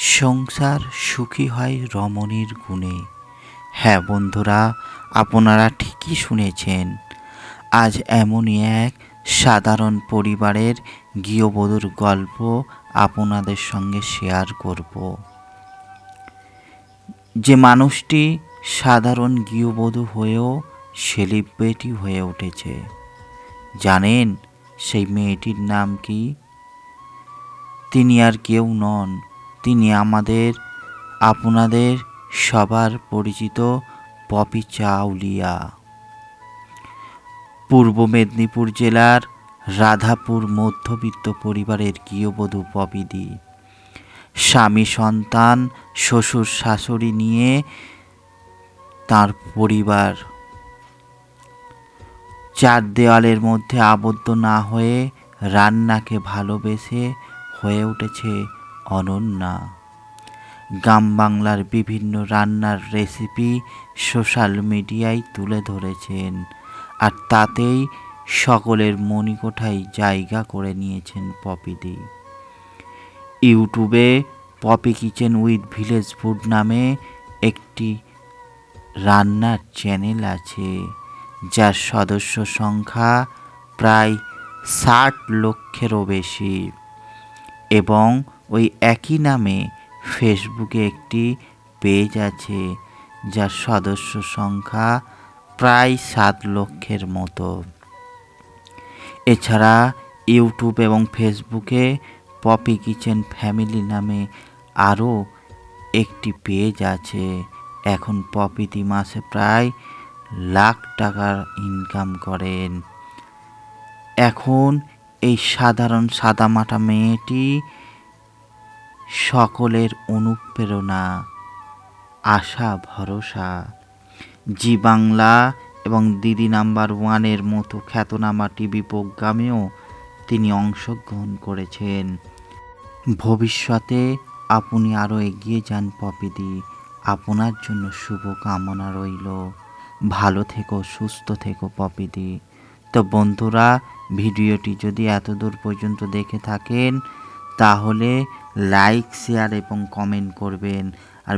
সংসার সুখী হয় রমণীর গুণে। হ্যাঁ বন্ধুরা, আপনারা ঠিকই শুনেছেন, আজ এমনই এক সাধারণ পরিবারের গৃহবধূর গল্প আপনাদের সঙ্গে শেয়ার করব। যে মানুষটি সাধারণ গৃহবধূ হয়েও সেলিব্রিটি হয়ে উঠেছে। জানেন সেই মেয়েটির নাম কি? তিনি আর কেউ নন। তিনি আমাদের, আপনাদের সবার পরিচিত পপি চাউলিয়া। পূর্ব মেদিনীপুর জেলার রাধাপুর মধ্যবিত্ত পরিবারের গৃহবধূ পপিদি স্বামী, সন্তান, শ্বশুর, শাশুড়ি নিয়ে তার পরিবার। চার দেওয়ালের মধ্যে আবদ্ধ না হয়ে রান্নাকে ভালোবেসে হয়ে উঠেছে অনন্যা। গ্রাম বাংলার বিভিন্ন রান্নার রেসিপি সোশ্যাল মিডিয়ায় তুলে ধরেছেন আর তাতেই সকলের মণিকোঠায় জায়গা করে নিয়েছেন পপিদি ইউটিউবে Popi kitchen with village food নামে একটি রান্নার চ্যানেল আছে, যার সদস্য সংখ্যা প্রায় ষাট লক্ষেরও বেশি এবং ওই একই নামে ফেসবুকে একটি পেজ আছে, যার সদস্য সংখ্যা প্রায় সাত লক্ষের মতো। এছাড়া ইউটিউব এবং ফেসবুকে পপি কিচেন ফ্যামিলি নামে আরও একটি পেজ আছে। এখন পপিতি মাসে প্রায় লাখ টাকার ইনকাম করেন। এখন এই সাধারণ সাদামাটা মেয়েটি সকলের অনুপ্রেরণা, আশা, ভরসা। জি বাংলা এবং দিদি নাম্বার ওয়ানের মতো খ্যাতনামা টিভি প্রোগ্রামেও তিনি অংশগ্রহণ করেছেন। ভবিষ্যতে আপনি আরও এগিয়ে যান পপিদি আপনার জন্য শুভ কামনা রইল। ভালো থেকো, সুস্থ থেকো পপিদি তো বন্ধুরা, ভিডিওটি যদি এত দূর পর্যন্ত দেখে থাকেন, তাহলে লাইক শেয়ার এবং কমেন্ট করবেন। আর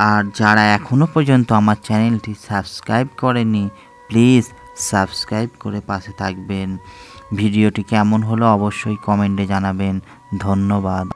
আর যারা এখনও পর্যন্ত আমার চ্যানেলটি সাবস্ক্রাইব করেনি প্লিজ সাবস্ক্রাইব করে পাশে থাকবেন। ভিডিওটি কেমন হলো অবশ্যই কমেন্টে জানাবেন। ধন্যবাদ।